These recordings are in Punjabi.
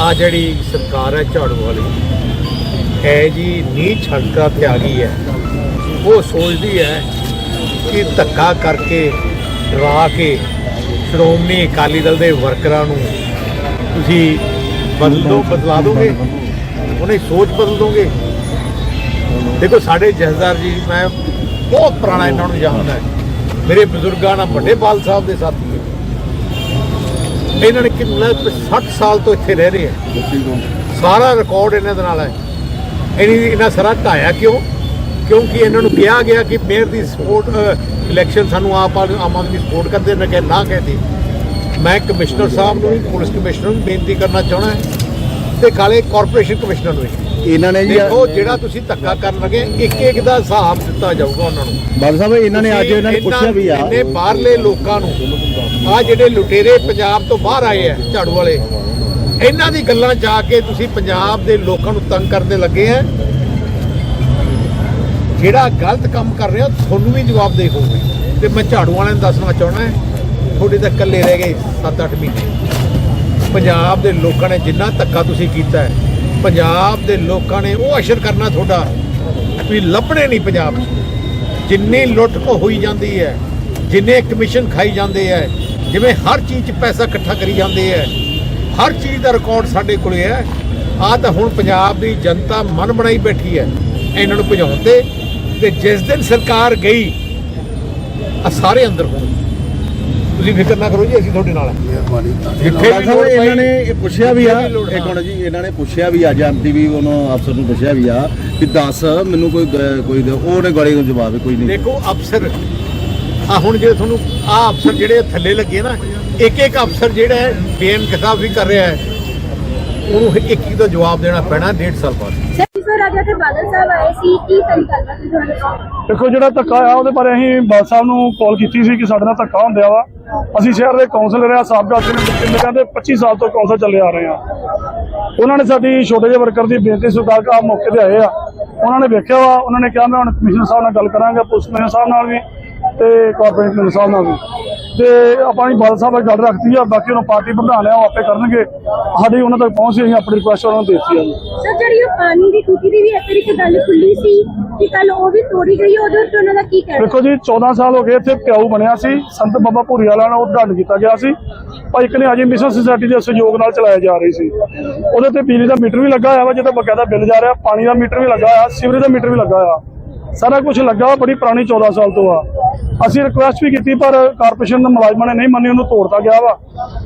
ਆ ਜਿਹੜੀ ਸਰਕਾਰ ਹੈ ਝਾੜੂ ਵਾਲੀ ਹੈ ਜੀ ਨੀ ਛੜਕਾ ਤੇ ਆ ਗਈ ਹੈ। ਉਹ ਸੋਚਦੀ ਹੈ ਕਿ ਧੱਕਾ ਕਰਕੇ ਡਰਾ ਕੇ ਸ਼੍ਰੋਮਣੀ ਅਕਾਲੀ ਦਲ ਦੇ ਵਰਕਰਾਂ ਨੂੰ ਤੁਸੀਂ ਬਦਲ ਬਦਲੋ ਬਦਲਾ ਦੋਗੇ? ਉਹਨੇ ਸੋਚ ਬਦਲ ਦੋਗੇ? ਦੇਖੋ, ਸਾਡੇ ਜਹਦਾਰ ਜੀ, ਮੈਂ ਬਹੁਤ ਪੁਰਾਣਾ ਇਹਨਾਂ ਨੂੰ ਜਾਣਦਾ ਮੇਰੇ ਬਜ਼ੁਰਗਾਂ ਨਾਲ ਵੱਡੇ ਬਾਲ ਸਾਹਿਬ ਦੇ ਸਾਥੀ ਇਹਨਾਂ ਨੇ ਕਿੰਨਾ 60 ਸਾਲ ਤੋਂ ਇੱਥੇ ਰਹਿ ਰਹੇ ਹੈ ਸਾਰਾ ਰਿਕਾਰਡ ਇਹਨਾਂ ਦੇ ਨਾਲ ਹੈ। ਇਹਨਾਂ ਇਹਨਾਂ ਸਾਰਾ ਢਾਇਆ ਕਿਉਂ? ਕਿਉਂਕਿ ਇਹਨਾਂ ਨੂੰ ਕਿਹਾ ਗਿਆ ਕਿ ਮੇਅਰ ਦੀ ਸਪੋਰਟ ਇਲੈਕਸ਼ਨ ਸਾਨੂੰ ਆਪ ਆਮ ਆਦਮੀ ਸਪੋਰਟ ਕਰਦੇ ਨੇ ਕਿ ਨਾ ਕਹਿੰਦੇ ਮੈਂ ਕਮਿਸ਼ਨਰ ਸਾਹਿਬ ਨੂੰ ਪੁਲਿਸ ਕਮਿਸ਼ਨਰ ਨੂੰ ਬੇਨਤੀ ਕਰਨਾ ਚਾਹਣਾ ਤੇ ਕਾਲੇ ਕਾਰਪੋਰੇਸ਼ਨ ਕਮਿਸ਼ਨਰ ਨੂੰ ਇਹਨਾਂ ਨੇ ਜੀ ਦੇਖੋ ਜਿਹੜਾ ਤੁਸੀਂ ਧੱਕਾ ਕਰਨ ਲੱਗੇ ਇੱਕ ਇੱਕ ਦਾ ਹਿਸਾਬ ਦਿੱਤਾ ਜਾਊਗਾ ਉਹਨਾਂ ਨੂੰ। ਬਾਦਲ ਸਾਹਿਬ ਇਹਨਾਂ ਨੇ ਅੱਜ ਇਹਨਾਂ ਨੇ ਪੁੱਛਿਆ ਵੀ ਆ। ਇੰਨੇ ਬਾਹਰਲੇ ਲੋਕਾਂ ਨੂੰ ਆ ਜਿਹੜੇ ਲੁਟੇਰੇ ਪੰਜਾਬ ਤੋਂ ਬਾਹਰ ਆਏ ਆ ਝਾੜੂ ਵਾਲੇ ਇਹਨਾਂ ਦੀ ਗੱਲਾਂ ਜਾ ਕੇ ਤੁਸੀਂ ਪੰਜਾਬ ਦੇ ਲੋਕਾਂ ਨੂੰ ਤੰਗ ਕਰਦੇ ਲੱਗੇ ਆ। ਜਿਹੜਾ ਗਲਤ ਕੰਮ ਕਰ ਰਿਹਾ ਤੁਹਾਨੂੰ ਵੀ ਜਵਾਬ ਦੇ ਹੋਊਗੇ। ਤੇ ਮੈਂ ਝਾੜੂ ਵਾਲਿਆਂ ਨੂੰ ਦੱਸਣਾ ਚਾਹਣਾ ਹੈ ਤੁਹਾਡੇ ਤਾਂ ਇਕੱਲੇ ਰਹਿ ਗਏ 7-8 ਮਹੀਨੇ। ਪੰਜਾਬ ਦੇ ਲੋਕਾਂ ਨੇ ਜਿੰਨਾ ਧੱਕਾ ਤੁਸੀਂ ਕੀਤਾ ਹੈ, ਪੰਜਾਬ ਦੇ ਲੋਕਾਂ ਨੇ ਉਹ ਅਸ਼ਰ ਕਰਨਾ ਤੁਹਾਡਾ। ਵੀ ਲੱਭਣੇ ਨਹੀਂ ਪੰਜਾਬ 'ਚ। ਜਿੰਨੀ ਲੁੱਟ ਕੋ ਹੋਈ ਜਾਂਦੀ ਹੈ, ਜਿੰਨੇ ਕਮਿਸ਼ਨ ਖਾਈ ਜਾਂਦੇ ਹੈ, ਜਿਵੇਂ ਹਰ ਚੀਜ਼ 'ਚ ਪੈਸਾ ਇਕੱਠਾ ਕਰੀ ਜਾਂਦੇ ਹੈ, ਹਰ ਚੀਜ਼ ਦਾ ਰਿਕਾਰਡ ਸਾਡੇ ਕੋਲੇ ਹੈ। ਆ ਤਾਂ ਹੁਣ ਪੰਜਾਬ ਦੀ ਜਨਤਾ ਮਨ ਬਣਾਈ ਬੈਠੀ ਹੈ, ਇਹਨਾਂ ਨੂੰ ਭਜਾਉਣ ਤੇ। ਤੇ ਜਿਸ ਦਿਨ ਸਰਕਾਰ ਗਈ ਆ ਸਾਰੇ ਅੰਦਰ ਹੋਣ। ਤੁਸੀਂ ਫਿਕਰ ਨਾ ਕਰੋ ਜੀ ਅਸੀਂ ਤੁਹਾਡੇ ਨਾਲ ਹਾਂ ਜਿੱਥੇ ਬਾਦਲ ਵੀ ਲੋੜ ਇਹਨਾਂ ਨੇ ਇਹ ਪੁੱਛਿਆ ਵੀ ਆ। ਇੱਕ। ਮਿੰਟ ਜੀ ਇਹਨਾਂ ਨੇ ਪੁੱਛਿਆ ਵੀ ਅੱਜ ਐਮਟੀਵੀ ਉਹਨੂੰ ਅਫਸਰ ਨੂੰ ਪੁੱਛਿਆ ਵੀ ਆ ਕਿ ਦੱਸ ਮੈਨੂੰ ਕੋਈ ਕੋਈ ਉਹਨੇ ਗਾੜੀ ਨੂੰ ਜਵਾਬ ਹੀ ਕੋਈ ਨਹੀਂ। ਦੇਖੋ ਅਫਸਰ ਆ ਹੁਣ ਜਿਹੜੇ ਤੁਹਾਨੂੰ ਆ ਅਫਸਰ ਜਿਹੜੇ ਥੱਲੇ ਲੱਗੇ ਨਾ ਇੱਕ ਇੱਕ ਅਫਸਰ ਜਿਹੜਾ ਹੈ ਬੇਨ ਕਿਤਾਬ ਵੀ ਕਰ ਰਿਹਾ ਹੈ ਉਹਨੂੰ ਇੱਕ ਇੱਕ ਦਾ ਜਵਾਬ ਦੇਣਾ ਪੈਣਾ ਡੇਢ ਸਾਲ ਬਾਅਦ। ਸਰ ਅੱਜ ਇੱਥੇ ਬਾਦਲ ਸਾਹਿਬ ਆਏ ਸੀ ਕੀ ਤਰੀ ਗੱਲਬਾਤ ਸੀ ਤੁਹਾਡੇ ਨਾਲ ਦੇਖੋ ਜਿਹੜਾ ਧੱਕਾ ਆ ਉਹਦੇ ਬਾਰੇ ਅਸੀਂ ਬਾਦ ਸਾਹਿਬ ਨੂੰ ਕਾਲ ਕੀਤੀ ਸੀ ਕਿ ਸਾਡੇ ਨਾਲ ਧੱਕਾ ਹੁੰਦਿਆ ਵਾ। ਅਸੀਂ ਸ਼ਹਿਰ ਦੇ ਕਾਉਂਸਲਰ ਆ ਸਾਬਕਾ ਕਿੰਨੇ ਕਹਿੰਦੇ 25 ਸਾਲ ਤੋਂ ਕਾਉਂਸਲ ਚੱਲੇ ਆ ਰਹੇ ਆ ਉਹਨਾਂ ਨੇ ਸਾਡੀ ਛੋਟੇ ਜਿਹੇ ਵਰਕਰ ਦੀ ਬੇਨਤੀ ਸਵੀਕਾਰ ਕਰ ਮੌਕੇ ਤੇ ਆਏ ਆ। ਉਹਨਾਂ ਨੇ ਵੇਖਿਆ ਵਾ, ਉਹਨਾਂ ਨੇ ਕਿਹਾ, ਮੈਂ ਹੁਣ ਕਮਿਸ਼ਨਰ ਸਾਹਿਬ ਨਾਲ ਗੱਲ ਕਰਾਂਗਾ, ਪੁਲਿਸ ਕਮਿਸ਼ਨਰ ਸਾਹਿਬ ਨਾਲ ਵੀ ਤੇ ਕਾਰਪੋਰੇਟ ਕਮਿਸ਼ਨਰ ਸਾਹਿਬ ਨਾਲ ਵੀ। ਤੇ ਆਪਾਂ ਹੀ ਬਾਦਲ ਸਾਹਿਬ ਨਾਲ ਗੱਲ ਰੱਖਤੀ ਆ, ਬਾਕੀ ਉਹਨੂੰ ਪਾਰਟੀ ਪ੍ਰਧਾਨ ਆ, ਉਹ ਆਪੇ ਕਰਨਗੇ। ਸਾਡੀ ਉਹਨਾਂ ਤੱਕ ਪਹੁੰਚ ਅਸੀਂ ਆਪਣੀ ਰਿਕੁਐਸਟ ਉਹਨਾਂ ਨੂੰ ਦੇਤੀ ਆ ਸਰ, ਜਿਹੜੀ ਉਹ ਪਾਣੀ ਦੀ ਟੂਟੀ ਦੀ ਵੀ ਇੱਕ ਗੱਲ ਖੁੱਲੀ ਸੀ ਕਿ ਕੱਲ ਉਹ ਵੀ ਤੋੜੀ ਗਈ, ਉਹਦੇ ਉੱਤੇ ਉਹਨਾਂ ਦਾ ਕੀ ਕਹਿਣਾ? ਦੇਖੋ ਜੀ 14 ਸਾਲ ਹੋ ਗਏ ਇੱਥੇ ਪਿਆਊ ਬਣਿਆ ਸੀ। ਸੰਤ ਬਾਬਾ ਭੂਰੀ ਵਾਲਾ ਨਾਲ ਉਦਘਾਟਨ ਕੀਤਾ ਗਿਆ ਸੀ। ਭਾਈ ਕਨਿਆਜੀ ਮਿਸ਼ਨ ਸੁਸਾਇਟੀ ਦੇ ਸਹਿਯੋਗ ਨਾਲ ਚਲਾਇਆ ਜਾ ਰਹੀ ਸੀ। ਉਹਦੇ ਤੇ ਬਿਜਲੀ ਦਾ ਮੀਟਰ ਵੀ ਲੱਗਾ ਹੋਇਆ ਵਾ, ਜਿਹਦਾ ਬਕਾਇਦਾ ਬਿੱਲ ਜਾ ਰਿਹਾ। ਪਾਣੀ ਦਾ ਮੀਟਰ ਵੀ ਲੱਗਾ ਹੋਇਆ, ਸੀਵਰੇਜ ਦਾ ਮੀਟਰ ਵੀ ਲੱਗਾ ਹੋਇਆ। ਸਾਰਾ ਕੁਝ ਲੱਗਾ ਵਾ, ਬੜੀ ਪੁਰਾਣੀ 14 ਸਾਲ ਤੋਂ ਆ। ਅਸੀਂ ਰਿਕੁਐਸਟ ਵੀ ਕੀਤੀ, ਪਰ ਕਾਰਪੋਰੇਸ਼ਨ ਦੇ ਮੁਲਾਜ਼ਮਾਂ ਨੇ ਨਹੀਂ ਮੰਨੀ, ਉਹਨੂੰ ਤੋੜਤਾ ਗਿਆ ਵਾ।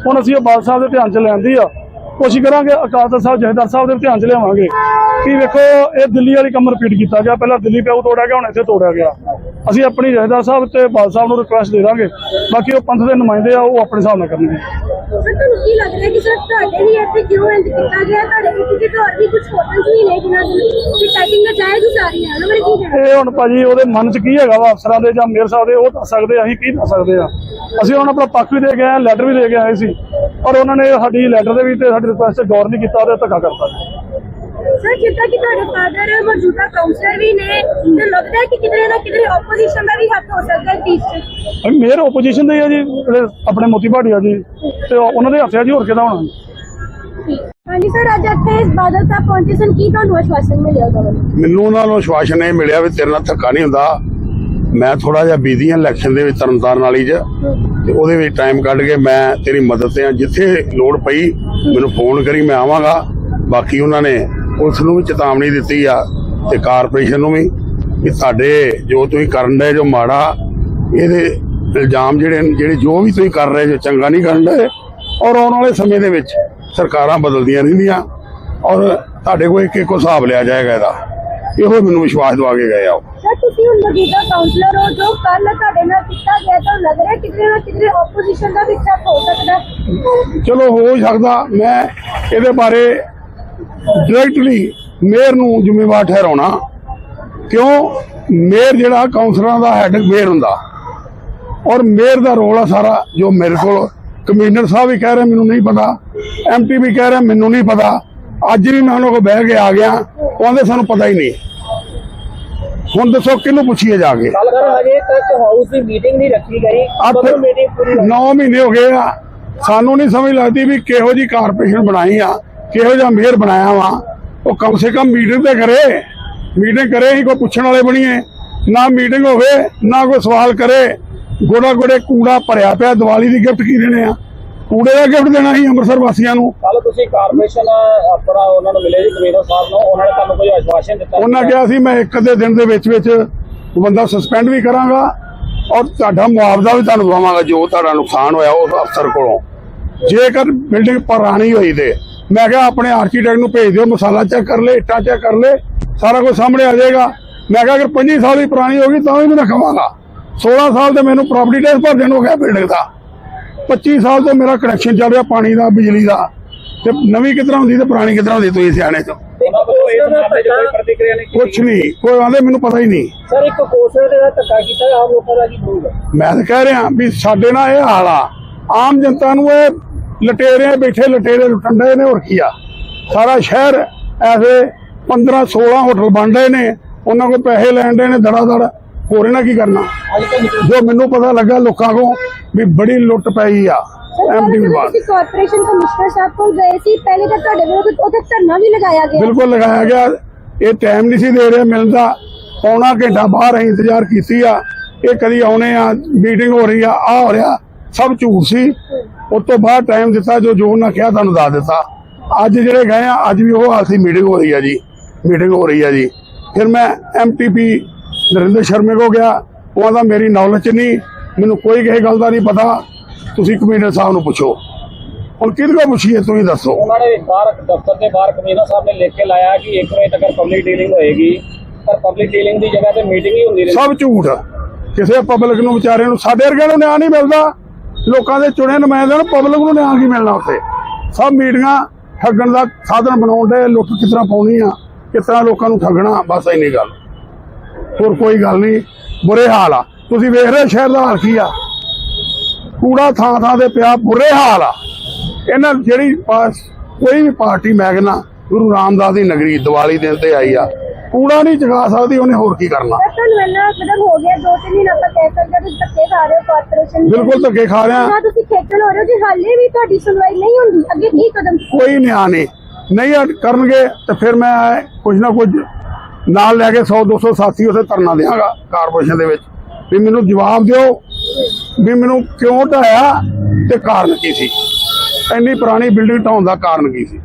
ਹੁਣ ਅਸੀਂ ਉਹ ਬਾਲ ਸਾਹਿਬ ਦੇ ਧਿਆਨ 'ਚ ਲੈਂਦੀ ਆ। ਕੋਸ਼ਿਸ਼ ਕਰਾਂਗੇ ਅਕਾਲ ਤਖਤ ਸਾਹਿਬ, ਜਹੇਦਾਰ ਸਾਹਿਬ ਦੇ ਧਿਆਨ 'ਚ ਲਿਆਵਾਂਗੇ। ਕਿ ਵੇਖੋ ਇਹ ਦਿੱਲੀ ਵਾਲੀ ਕੰਮ ਰਿਪੀਟ ਕੀਤਾ ਗਿਆ। ਪਹਿਲਾਂ ਦਿੱਲੀ ਪਿਆਊ ਤੋੜਿਆ ਗਿਆ ਹੁਣ ਇੱਥੇ ਤੋੜਿਆ ਗਿਆ। ਅਸੀਂ ਆਪਣੀ ਜਹੇਦਾਰ ਸਾਹਿਬ ਤੇ ਬਾਲ ਸਾਹਿਬ ਨੂੰ ਰਿਕੁਐਸਟ ਦੇ ਦਾਂਗੇ। ਬਾਕੀ ਉਹ ਪੰਥ ਦੇ ਨੁਮਾਇੰਦੇ ਆ ਉਹ ਆਪਣੇ ਹਿਸਾਬ ਨਾਲ ਕਰਨਗੇ। ਸਰ ਤੁਹਾਨੂੰ ਕੀ ਲੱਗ ਰਿਹਾ ਕਿ ਸਰ ਤੁਹਾਡੇ ਹੀ ਇੱਥੇ ਕਿਉਂ ਇੰਜ ਕੀਤਾ ਗਿਆ ਤੁਹਾਡੇ ਵਿੱਚ ਕਿ ਹੋਰ ਵੀ ਕੁਝ ਹੋਟਲਸ ਵੀ ਨੇ ਜਿਨ੍ਹਾਂ ਦੇ ਕਿ ਟਾਈਪਿੰਗ ਦਾ ਜਾਇਜ਼ ਉਸਾਰੀ ਹੈ ਉਹਨਾਂ ਬਾਰੇ ਕੀ ਕਹਿਣਾ? ਇਹ ਹੁਣ ਭਾਜੀ ਉਹਦੇ ਮਨ 'ਚ ਕੀ ਹੈਗਾ ਵਾ ਅਫਸਰਾਂ ਦੇ ਜਾਂ ਮੇਅਰ ਸਾਹਿਬ ਦੇ ਉਹ ਦੱਸ ਸਕਦੇ ਆ, ਅਸੀਂ ਕੀ ਦੱਸ ਸਕਦੇ ਆ। ਅਸੀਂ ਉਹਨਾਂ ਆਪਣਾ ਪੱਖ ਵੀ ਦੇ ਕੇ ਆਏ ਲੈਟਰ ਵੀ ਦੇ ਕੇ ਆਏ ਸੀ। ਪਰ ਉਹਨਾਂ ਨੇ ਸਾਡੀ ਲੈਟਰ ਦੇ ਵੀ ਤੇ ਸਾਡੀ ਰਿਕੁਐਸਟ ਤੇ ਗੌਰ ਨਹੀਂ ਕੀਤਾ ਉਹਦੇ ਧੱਕਾ ਕਰਤਾ। ਸਰ ਜਿੱਦਾਂ ਕਿ ਤੁਹਾਡੇ ਫਾਦਰ ਮੌਜੂਦਾ ਕਾਉਂਸਲਰ ਵੀ ਨੇ ਤੇ ਲੱਗਦਾ ਹੈ ਕਿ ਕਿਤੇ ਨਾ ਕਿਤੇ ਆਪੋਜੀਸ਼ਨ ਦਾ ਵੀ ਹੱਥ ਹੋ ਸਕਦਾ ਹੈ ਇਸ ਚ। ਮੇਅਰ ਆਪੋਜੀਸ਼ਨ ਦੇ ਆ ਜੀ ਜਿਹੜੇ ਆਪਣੇ ਮੋਤੀ ਭਾਟੀਆ ਜੀ ਤੇ ਉਹਨਾਂ ਦੇ ਹੱਥਿਆ ਜੀ ਹੋਰ ਕਿਹਦਾ ਹੋਣਾ ਹਾਂਜੀ ਸਰ ਅੱਜ ਇੱਥੇ ਬਾਦਲ ਸਾਹਿਬ ਪਹੁੰਚੇ ਸਨ ਕੀ ਤੁਹਾਨੂੰ ਆਸ਼ਵਾਸਨ ਮਿਲਿਆ ਉਹਦਾ ਵੱਲੋਂ? ਮੈਨੂੰ ਉਹਨਾਂ ਨੂੰ ਆਸ਼ਵਾਸਨ ਇਹ ਮਿਲਿਆ ਵੀ ਤੇਰੇ ਨਾਲ ਧੱਕਾ ਨਹੀਂ ਹੁੰਦਾ। ਮੈਂ ਥੋੜਾ ਜਿਹਾ ਬਿਜ਼ੀ ਹਾਂ ਇਲੈਕਸ਼ਨ ਦੇ ਵਿੱਚ ਤਰਨਤਾਰਨ ਵਾਲੀ 'ਚ ਤੇ ਉਹਦੇ ਵਿੱਚ ਟਾਈਮ ਕੱਢ ਕੇ ਮੈਂ ਤੇਰੀ ਮਦਦ ਤੇ ਆ ਜਿੱਥੇ ਲੋੜ ਪਈ ਮੈਨੂੰ ਫੋਨ ਕਰੀ ਮੈਂ ਆਵਾਂਗਾ। ਬਾਕੀ ਉਹਨਾਂ ਨੇ ਪੁਲਿਸ ਨੂੰ ਵੀ ਚੇਤਾਵਨੀ ਦਿੱਤੀ ਆ ਤੇ ਕਾਰਪੋਰੇਸ਼ਨ ਨੂੰ ਵੀ ਕਿ ਤੁਹਾਡੇ ਜੋ ਤੁਸੀਂ ਕਰਨ ਦੇ ਜੋ ਮਾੜਾ ਇਹਦੇ ਇਲਜ਼ਾਮ ਜਿਹੜੇ ਜਿਹੜੇ ਜੋ ਵੀ ਤੁਸੀਂ ਕਰ ਰਹੇ ਜੋ ਚੰਗਾ ਨਹੀਂ ਕਰਨ ਦੇ ਔਰ ਆਉਣ ਵਾਲੇ ਸਮੇਂ ਦੇ ਵਿੱਚ ਸਰਕਾਰਾਂ ਬਦਲਦੀਆਂ ਰਹਿੰਦੀਆਂ ਔਰ ਤੁਹਾਡੇ ਕੋਲ ਇੱਕ ਇੱਕ ਹਿਸਾਬ ਲਿਆ ਜਾਏਗਾ ਇਹਦਾ ਇਹੋ ਮੈਨੂੰ ਵਿਸ਼ਵਾਸ ਦਵਾ ਕੇ ਗਏ ਆ ਉਹ। ਸਰ ਤੁਸੀਂ ਹੁਣ ਮੌਜੂਦਾ ਕਾਉਂਸਲਰ ਹੋ ਜੋ ਕੱਲ ਤੁਹਾਡੇ ਨਾਲ ਕੀਤਾ ਗਿਆ ਤਾਂ ਲੱਗ ਰਿਹਾ ਕਿਤੇ ਨਾ ਕਿਤੇ ਆਪੋਜੀਸ਼ਨ ਦਾ ਵੀ ਸਟੈਪ ਹੋ ਸਕਦਾ ਹੈ ਚਲੋ ਹੀ ਸਕਦਾ ਮੈਂ ਇਹਦੇ ਬਾਰੇ ਡਾਇਰੈਕਟਲੀ ਮੇਅਰ ਨੂੰ ਜ਼ਿੰਮੇਵਾਰ ਠਹਿਰਾਉਣਾ। ਕਿਉਂ? ਮੇਅਰ ਜਿਹੜਾ ਕਾਉਂਸਲਰਾਂ ਦਾ ਹੈੱਡ ਮੇਅਰ ਹੁੰਦਾ। ਔਰ ਮੇਅਰ ਦਾ ਰੋਲ ਆ ਸਾਰਾ ਜੋ ਮੇਰੇ ਕੋਲ ਕਮਿਸ਼ਨਰ ਸਾਹਿਬ ਵੀ ਕਹਿ ਰਹੇ ਮੈਨੂੰ ਨਹੀਂ ਪਤਾ। ਐਮਪੀ ਵੀ ਕਹਿ ਰਿਹਾ ਮੈਨੂੰ ਨਹੀਂ ਪਤਾ। ਅੱਜ ਵੀ ਮੈਂ ਉਹਨਾਂ ਕੋਲ ਬਹਿ ਕੇ ਆ ਗਿਆ ਉਹ ਕਹਿੰਦੇ ਸਾਨੂੰ ਪਤਾ ਹੀ ਨਹੀਂ। ਹੁਣ ਦੱਸੋ ਕਿਹਨੂੰ ਪੁੱਛੀਏ ਜਾ ਕੇ? ਹਜੇ ਤੱਕ ਹਾਊਸ ਦੀ ਮੀਟਿੰਗ ਨਹੀਂ ਰੱਖੀ ਗਈ। ਮੀਟਿੰਗ ਪੂਰੀ ਹੋਣੀ? 9 ਮਹੀਨੇ ਹੋ ਗਏ ਆ। ਸਾਨੂੰ ਨਹੀਂ ਸਮਝ ਲੱਗਦੀ ਵੀ ਕਿਹੋ ਜੀ ਕਾਰਪੋਰੇਸ਼ਨ ਬਣਾਈ ਆ। ਕਿਹੋ ਜਿਹਾ ਮੇਅਰ ਬਣਾਇਆ ਵਾ ਉਹ ਕਮ ਸੇ ਕਮ ਮੀਟਿੰਗ ਤੇ ਕਰੇ। ਮੀਟਿੰਗ ਕਰੇ ਹੀ ਕੋਈ ਪੁੱਛਣ ਵਾਲੇ ਬਣੀਏ ਨਾ ਮੀਟਿੰਗ ਹੋਵੇ ਨਾ ਕੋਈ ਸਵਾਲ ਕਰੇ। ਗੋੜਾ ਗੋੜੇ ਕੂੜਾ ਭਰਿਆ ਪਿਆ ਦੀਵਾਲੀ ਦੀ ਗਿਫਟ ਕੀ ਦੇਣੇ ਆ? ਕੂੜੇ ਦਾ ਗਿਫਟ ਦੇਣਾ ਸੀ ਅੰਮ੍ਰਿਤਸਰ ਵਾਸੀਆਂ ਨੂੰ। ਕੱਲ ਤੁਸੀਂ ਕਾਰਪੋਰੇਸ਼ਨ ਆਪਣਾ ਉਹਨਾਂ ਨੂੰ ਮਿਲੇ ਜੀ ਕਮਿਸ਼ਨਰ ਸਾਹਿਬ ਨੂੰ। ਉਹਨਾਂ ਨੇ ਤੁਹਾਨੂੰ ਕੋਈ ਆਸ਼ਵਾਸਨ ਦਿੱਤਾ ਉਹਨਾਂ ਕਿਹਾ ਸੀ ਮੈਂ ਇੱਕ ਅੱਧੇ ਦਿਨ ਦੇ ਵਿੱਚ ਵਿੱਚ ਉਹ ਬੰਦਾ ਸਸਪੈਂਡ ਵੀ ਕਰਾਂਗਾ ਔਰ ਤੁਹਾਡਾ ਮੁਆਵਜ਼ਾ ਵੀ ਤੁਹਾਨੂੰ ਦਵਾਵਾਂਗਾ ਜੋ ਤੁਹਾਡਾ ਨੁਕਸਾਨ ਹੋਇਆ ਉਸ ਅਫਸਰ ਕੋਲੋਂ। ਜੇਕਰ ਬਿਲਡਿੰਗ ਪੁਰਾਣੀ ਹੋਈ ਤੇ। ਮੈਂ ਕਿਹਾ ਆਪਣੇ ਆਰਕੀਟੈਕਟ ਨੂੰ ਭੇਜ ਦਿਓ ਮਸਾਲਾ ਚੈੱਕ ਕਰ ਲੈ ਇੱਟਾਂ ਚੈੱਕ ਕਰ ਲੈ ਸਾਰਾ ਕੁਝ ਸਾਹਮਣੇ ਆ ਜਾਏਗਾ। ਮੈਂ ਕਿਹਾ ਅਗਰ 25 ਸਾਲ ਦੀ ਪੁਰਾਣੀ ਹੋ ਗਈ ਤਾਂ ਵੀ ਮੈਂ ਰਖਵਾਂਗਾ। 16 ਸਾਲ ਤੇ ਮੈਨੂੰ ਪ੍ਰਾਪਰਟੀ ਟੈਕਸ ਭਰਦੇ ਨੂੰ ਗਿਆ ਬਿਲਡਿੰਗ ਦਾ। 25 ਸਾਲ ਤੋਂ ਮੇਰਾ ਕਨੈਕਸ਼ਨ ਚੱਲ ਰਿਹਾ ਪਾਣੀ ਦਾ ਬਿਜਲੀ ਦਾ। ਤੇ ਨਵੀਂ ਕਿਤਨਾ ਹੁੰਦੀ ਤੇ ਪੁਰਾਣੀ ਕਿਤਨਾ ਹੁੰਦੀ ਤੁਸੀਂ ਸਿਆਣੇ ਕੀਤੀ ਕੁਛ ਨਹੀਂ ਕੋਈ ਆਂਦੇ ਮੈਨੂੰ ਪਤਾ ਹੀ ਨਹੀਂ। ਸਰ ਇੱਕ ਕੋਸ਼ਰ ਦੇ ਨਾਲ ਧੱਕਾ ਕੀਤਾ ਆਮ ਲੋਕਾਂ ਦਾ ਕੀ ਹੋਊਗਾ ਮੈਂ ਤਾਂ ਕਹਿ ਰਿਹਾ ਵੀ ਸਾਡੇ ਨਾਲ ਇਹ ਹਾਲ ਆਮ ਜਨਤਾ ਨੂੰ ਇਹ ਲਟੇਰੇ ਬੈਠੇ ਲਟੇਰੇ ਲੁੱਟਣ ਡਏ ਨੇ ਹੋਰ ਕੀ ਆ? ਸਾਰਾ ਸ਼ਹਿਰ ਐਸੇ 15 16 ਹੋਟਲ ਬਣ ਰਹੇ ਨੇ ਉਹਨਾਂ ਕੋਲ ਪੈਸੇ ਲੈਣ ਦੇ ਨੇ ਦੜਾ ਦੜ ਹੋਰ ਇਹਨਾਂ ਕੀ ਕਰਨਾ? ਜੋ ਮੈਨੂੰ ਪਤਾ ਲੱਗਾ ਲੋਕਾਂ ਕੋ ਵੀ ਬੜੀ ਲੁੱਟ ਪਈ ਆ ਐਮਡੀ ਤੁਸੀਂ ਕਾਰਪੋਰੇਸ਼ਨ ਕਮਿਸ਼ਨਰ ਸਾਹਿਬ ਕੋਲ ਗਏ ਸੀ ਪਹਿਲੇ ਤਾਂ ਤੁਹਾਡੇ ਵੱਲੋਂ ਉੱਥੇ ਧਰਨਾ ਵੀ ਲਗਾਇਆ ਗਿਆ। ਬਿਲਕੁਲ ਲਗਾਇਆ ਗਿਆ। ਇਹ ਟਾਈਮ ਨਹੀਂ ਸੀ ਦੇ ਰਿਹਾ ਮਿਲਣ ਦਾ। ਪੌਣਾ ਘੰਟਾ ਬਾਹਰ ਅਸੀਂ ਇੰਤਜ਼ਾਰ ਕੀਤੀ ਆ। ਇਹ ਕਦੀ ਆਉਣੇ ਆ ਮੀਟਿੰਗ ਹੋ ਰਹੀ ਆ ਆ ਹੋ ਰਿਹਾ। ਸਭ ਝੂਠ ਸੀ। ਉਸ ਤੋਂ ਬਾਅਦ ਟਾਈਮ ਦਿੱਤਾ ਜੋ ਜੋ ਉਹਨਾਂ ਕਿਹਾ ਤੁਹਾਨੂੰ ਦੱਸ ਦਿੱਤਾ। ਅੱਜ ਜਿਹੜੇ ਗਏ ਆ ਅੱਜ ਵੀ ਉਹ ਹਾਲ ਸੀ ਮੀਟਿੰਗ ਹੋ ਰਹੀ ਆ ਜੀ। ਮੀਟਿੰਗ ਹੋ ਰਹੀ ਆ ਜੀ। ਫਿਰ ਮੈਂ ਐਮਟੀਪੀ ਨਰਿੰਦਰ ਸ਼ਰਮੇ ਕੋ ਗਿਆ। ਉਹਨਾਂ ਦਾ ਮੇਰੀ ਨੌਲੇਜ ਨਹੀਂ ਮੈਨੂੰ ਕੋਈ ਕਿਸੇ ਗੱਲ ਦਾ ਨਹੀਂ ਪਤਾ। ਤੁਸੀਂ ਕਮਿਸ਼ਨਰ ਸਾਹਿਬ ਨੂੰ ਪੁੱਛੋ। ਹੁਣ ਕਿਹਦੇ ਕੋਲ ਪੁੱਛੀਏ ਤੁਸੀਂ ਦੱਸੋ। ਉਹਨਾਂ ਨੇ ਬਾਹਰ ਦਫ਼ਤਰ ਦੇ ਬਾਹਰ ਕਮਿਸ਼ਨਰ ਸਾਹਿਬ ਨੇ ਲਿਖ ਕੇ ਲਾਇਆ ਕਿ 1 ਵਜੇ ਤੱਕ ਪਬਲਿਕ ਡੀਲਿੰਗ ਹੋਏਗੀ। ਪਰ ਪਬਲਿਕ ਡੀਲਿੰਗ ਦੀ ਜਗ੍ਹਾ ਤੇ ਮੀਟਿੰਗ ਹੀ ਹੁੰਦੀ ਰਹੀ ਸਭ ਝੂਠ ਕਿਸੇ ਪਬਲਿਕ ਨੂੰ ਵਿਚਾਰੇ ਨੂੰ ਸਾਡੇ ਵਰਗਿਆਂ ਨੂੰ ਨਿਆਂ ਨਹੀਂ ਮਿਲਦਾ। ਲੋਕਾਂ ਦੇ ਚੁਣੇ ਨੁਮਾਇੰਦਿਆਂ ਨੂੰ ਪਬਲਿਕ ਨੂੰ ਨਿਆਂ ਕੀ ਮਿਲਣਾ ਉੱਥੇ? ਸਭ ਮੀਟਿੰਗਾਂ, ਠੱਗਣ ਦਾ ਸਾਧਨ ਬਣਾਉਣ ਦੇ ਲੁੱਟ ਕਿਸ ਤਰ੍ਹਾਂ ਪਾਉਣੀ ਆ, ਕਿਸ ਤਰ੍ਹਾਂ ਲੋਕਾਂ ਨੂੰ ਠੱਗਣਾ, ਬਸ ਇੰਨੀ ਗੱਲ। ਹੋਰ ਕੋਈ ਗੱਲ ਨਹੀਂ, ਬੁਰੇ ਹਾਲ ਆ। ਤੁਸੀਂ ਵੇਖ ਰਹੇ ਸ਼ਹਿਰ ਦਾ ਹਾਲ ਕੀ ਆ? ਕੂੜਾ ਥਾਂ ਥਾਂ ਤੇ ਪਿਆ, ਬੁਰੇ ਹਾਲ ਆ। ਇਹਨਾਂ ਜਿਹੜੀ ਕੋਈ ਵੀ ਪਾਰਟੀ ਮੈਗਨਾ ਗੁਰੂ ਰਾਮਦਾਸ ਦੀ ਨਗਰੀ ਦੀਵਾਲੀ ਦਿਨ ਤੇ ਆਈ ਆ। ਕੂੜਾ ਨਹੀਂ ਚਗਾ ਸਕਦੀ ਉਹਨੇ ਹੋਰ ਕੀ ਕਰਨਾ? ਤੁਹਾਨੂੰ ਇੰਨਾ ਮਤਲਬ ਹੋ ਗਿਆ ਦੋ ਤਿੰਨ ਦਿਨ ਆਪਾਂ ਕਹਿ ਸਕਦੇ ਤੁਸੀਂ ਧੱਕੇ ਖਾ ਰਹੇ ਹੋ ਕਾਰਪੋਰੇਸ਼ਨ। ਬਿਲਕੁਲ ਧੱਕੇ ਖਾ ਰਹੇ ਹਾਂ। ਤੁਸੀਂ ਖੇਚਲ ਹੋ ਰਹੇ ਹੋ ਜੇ ਹਾਲੇ ਵੀ ਤੁਹਾਡੀ ਸੁਣਵਾਈ ਨਹੀਂ ਹੁੰਦੀ ਅੱਗੇ ਕੀ ਕਦਮ ਕੋਈ ਨਿਆਂ ਨਹੀਂ। ਨਹੀਂ ਕਰਨਗੇ ਤੇ ਫਿਰ ਮੈਂ ਕੁਝ ਨਾ ਕੁਝ ਨਾਲ ਲੈ ਕੇ 100 200 ਸਾਥੀ ਉਸੇ ਧਰਨਾ ਦਿਆਂਗਾ ਕਾਰਪੋਰੇਸ਼ਨ ਦੇ ਵਿੱਚ। ਵੀ ਮੈਨੂੰ ਜਵਾਬ ਦਿਓ ਵੀ ਮੈਨੂੰ ਕਿਉਂ ਢਾਇਆ ਤੇ ਕਾਰਨ ਕੀ ਸੀ? ਇੰਨੀ ਪੁਰਾਣੀ ਬਿਲਡਿੰਗ ਢਾਉਣ ਦਾ ਕਾਰਨ ਕੀ ਸੀ?